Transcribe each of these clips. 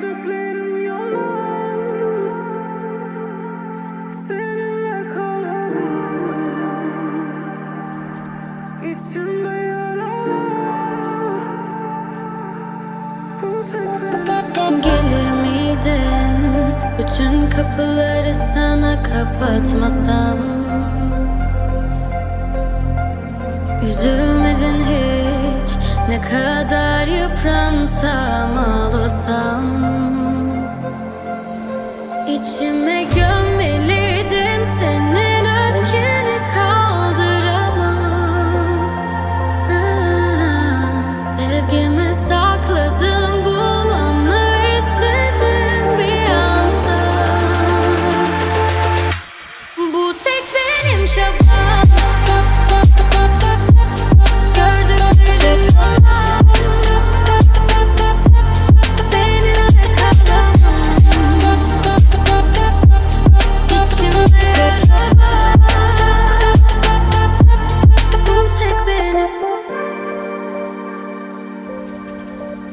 Gördüklerim yalan. Seninle kalamam İçimde bütün kapıları sana kapatmasam. Hiç ne kadar yıpransam ağlasam İçime gömmeliydim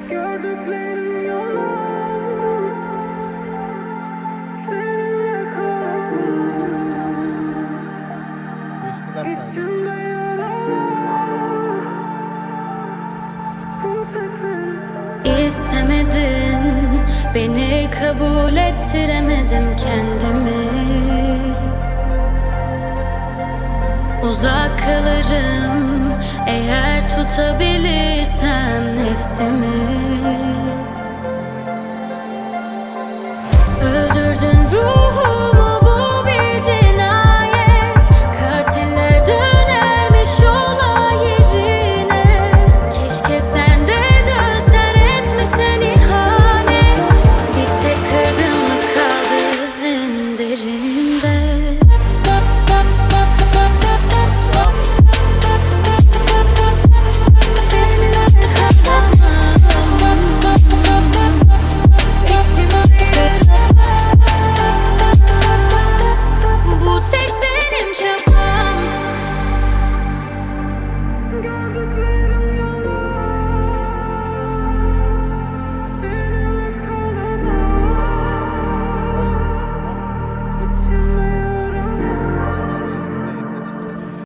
Sahibi. İstemedin Beni kabul ettiremedim kendimi. Uzak kalırım Eğer tutabilirsem to me.